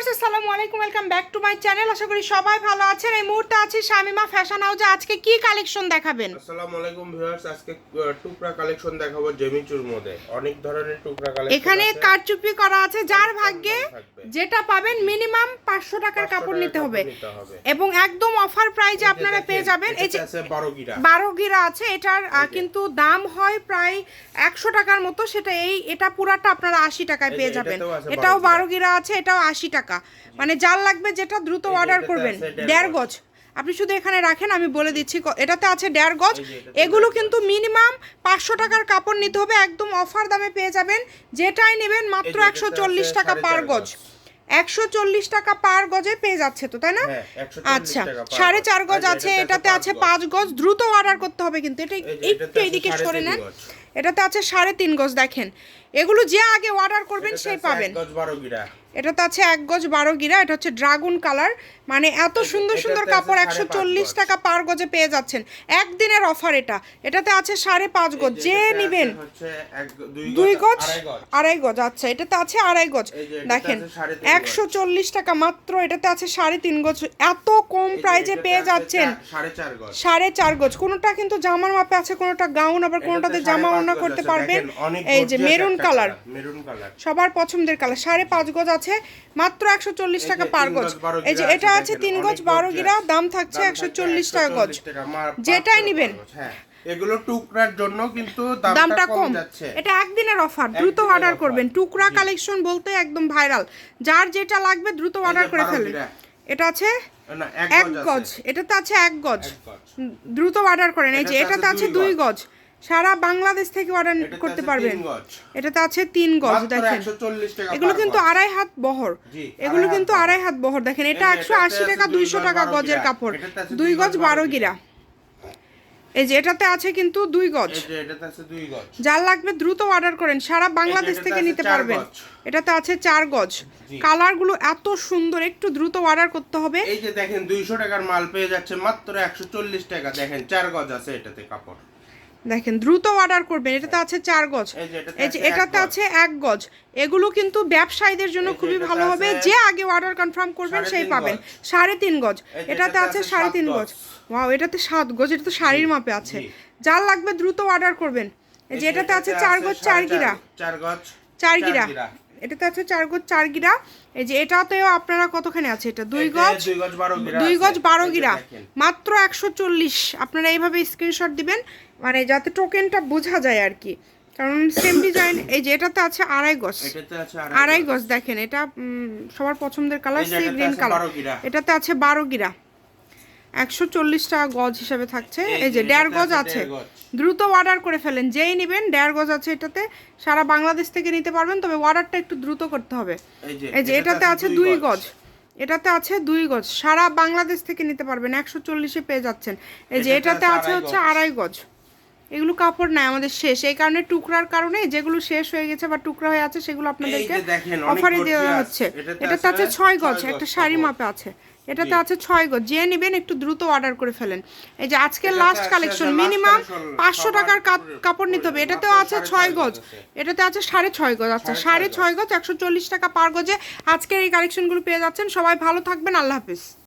Viewers আসসালামু আলাইকুম welcome back to my channel. আশা করি সবাই ভালো আছেন। এই মুহূর্তে আছি শামিমা ফ্যাশন হাউসে আজকে কি কালেকশন দেখাবেন? আসসালামু আলাইকুম ভিউয়ার্স। আজকে টুকরা কালেকশন দেখাবো জেমিচুর মধ্যে। অনেক ধরনের টুকরা কালেকশন এখানে কারচুপি করা আছে। যার ভাগ্যে যেটা পাবেন মিনিমাম পাঁচশো টাকার কাপড় নিতে হবে। এবং একদম অফার প্রাইজে আপনারা পেয়ে যাবেন। এই যে আছে 12 গিরা। বারো গিরা আছে। এটার কিন্তু দাম হয় প্রায় একশো টাকার মতো। সেটা এই এটা পুরাটা আপনারা আশি টাকায় পেয়ে যাবেন। এটাও 12 গিরা আছে এটাও আশি টাকা। মানে যার লাগবে যেটা দ্রুত অর্ডার করবেন দেড় গজ। আপনি শুধু এখানে রাখেন আমি বলে দিচ্ছি এটাতে আছে দেড় গজ। এগুলো কিন্তু মিনিমাম পাঁচশো টাকার কাপড় নিতে হবে একদম অফার দামে পেয়ে যাবেন। যেটাই নেবেন মাত্র একশো চল্লিশ টাকা পার গজ। একশো চল্লিশ টাকা পার গজে পেয়ে যাচ্ছে তো তাই না? হ্যাঁ, 140 আচ্ছা সাড়ে চার গজ আছে এটাতে আছে পাঁচ গজ। দ্রুত অর্ডার করতে হবে কিন্তু। এটা একটু এদিকে সরে নেন। এটাতে আছে সাড়ে তিন গজ দেখেন। এগুলো যে আগে অর্ডার করবেন সেই পাবেন। এটা গজ 12 গিরা এটাতে আছে এক গজ বারো গিরা এটা হচ্ছে ড্রাগন কালার মানে এত সুন্দর সুন্দর কাপড় একশো চল্লিশ টাকা পার গজে পেয়ে যাচ্ছেন। একদিনের অফার এটা। এটাতে আছে সাড়ে পাঁচ গজ। যে নিবেন। দুই গজ আড়াই গজ। আচ্ছা। এটাতে আছে আড়াই গজ। দেখেন। একশো চল্লিশ টাকা মাত্র। এটাতে আছে সাড়ে তিন গজ। এত কম প্রাইজে পেয়ে যাচ্ছেন। সাড়ে চার গজ। কোনোটা কিন্তু জামার মাপে আছে কোনোটা গাউন আবার কোনোটাতে জামা গজ করতে পারবেন। এই যে মেরুন কালার। Maroon colour. সবার পছন্দের কালার। সাড়ে পাঁচ গজ আছে মাত্র একশো চল্লিশ টাকা পার গজ। এই যে এটা আছে, তিন গজ বারো গিরা দাম থাকছে একশো চল্লিশ টাকা গজ। 140 টাকা, মা- যেটাই 500 নিবেন। হ্যাঁ। এগুলো টুকরার জন্য কিন্তু দামটা কম এটা একদিনের অফার দ্রুত অর্ডার করবেন। টুকরা কালেকশন বলতে একদম ভাইরাল। যার যেটা লাগবে দ্রুত অর্ডার করে ফেলেন এটা আছে এক গজ। এটাতে আছে এক গজ। দ্রুত অর্ডার করেন। এই যে এটাতে আছে দুই গজ। সারা বাংলাদেশ থেকে অর্ডার করতে পারবেন। এটাতে আছে তিন গজ দেখেন। এগুলো কিন্তু আড়াই হাত বহর। এগুলো কিন্তু আড়াই হাত বহর দেখেন। এটা একশো আশি টাকা দুইশো টাকা গজের কাপড়। দুই গজ বারো গিরা। এই যে এটাতে আছে কিন্তু দুই গজ। যার লাগবে দ্রুত অর্ডার করেন। সারা বাংলাদেশ থেকে নিতে পারবেন। এটাতে আছে চার গজ। কালারগুলো এত সুন্দর একটু দ্রুত অর্ডার করতে হবে। এই যে দেখেন 200 টাকার মাল পেয়ে যাচ্ছে মাত্র 140 টাকা। দেখেন চার গজ আছে এটাতে কাপড়। দেখেন দ্রুত অর্ডার করবেন। এটাতে আছে চার গজ। এই যে এটাতে আছে এক গজ। এগুলো কিন্তু ব্যবসায়ীদের জন্য খুবই ভালো হবে। যে আগে অর্ডার কনফার্ম করবেন সেই পাবেন। সাড়ে তিন গজ। এটাতে আছে সাড়ে তিন গজ। ওয়াও এটাতে সাত গজ। এটা তো শাড়ির মাপে আছে। যার লাগবে দ্রুত অর্ডার করবেন। এই যে এটাতে আছে চার গজ চার গিরা। চার গজ চার গিরা। এটাতে আছে চার গজ চার গিরা। এই যে এটাতেও আপনারা কতখানি আছে? এটা দুই গজ দুই গজ বারো গিরা মাত্র একশো চল্লিশ। আপনারা এইভাবে স্ক্রিনশট দিবেন। মানে যাতে টোকেনটা বোঝা যায় আর কি। কারণ সেম ডিজাইন এই যে এটাতে আছে আড়াই গজ। আড়াই গজ। দেখেন এটা সবার পছন্দের কালার সি গ্রিন কালার এটাতে আছে বারো গিরা। একশো চল্লিশ টাকা গজ হিসাবে থাকছে। এই যে দেড় গজ আছে। দ্রুত অর্ডার করে ফেলেন যেই নেবেন দেড় গজ আছে এটাতে। সারা বাংলাদেশ থেকে নিতে পারবেন তবে অর্ডারটা একটু দ্রুত করতে হবে। এই যে এটাতে আছে দুই গজ। এটাতে আছে দুই গজ। সারা বাংলাদেশ থেকে নিতে পারবেন একশো চল্লিশে পেয়ে যাচ্ছেন। এই যে এটাতে আছে হচ্ছে আড়াই গজ। এগুলো কাপড় নাই আমাদের শেষ। এই কারণে টুকরার কারণে যেগুলো শেষ হয়ে গেছে বা টুকরা হয়ে আছে সেগুলো আপনাদেরকে অফারে দেওয়া হচ্ছে। এটাতে আছে ছয় গজ একটা শাড়ি মাপে আছে। এটাতে আছে ছয় গজ। যে নেবেন একটু দ্রুত অর্ডার করে ফেলেন। এই যে আজকের লাস্ট কালেকশন মিনিমাম পাঁচশো টাকার কাপ- কাপড় নিতে হবে। এটাতেও আছে ছয় গজ। এটাতে আছে সাড়ে ছয় গজ। আচ্ছা সাড়ে ছয় গজ। একশো চল্লিশ টাকা পার গজে আজকের এই কালেকশনগুলো পেয়ে যাচ্ছেন। সবাই ভালো থাকবেন। আল্লাহ হাফিজ।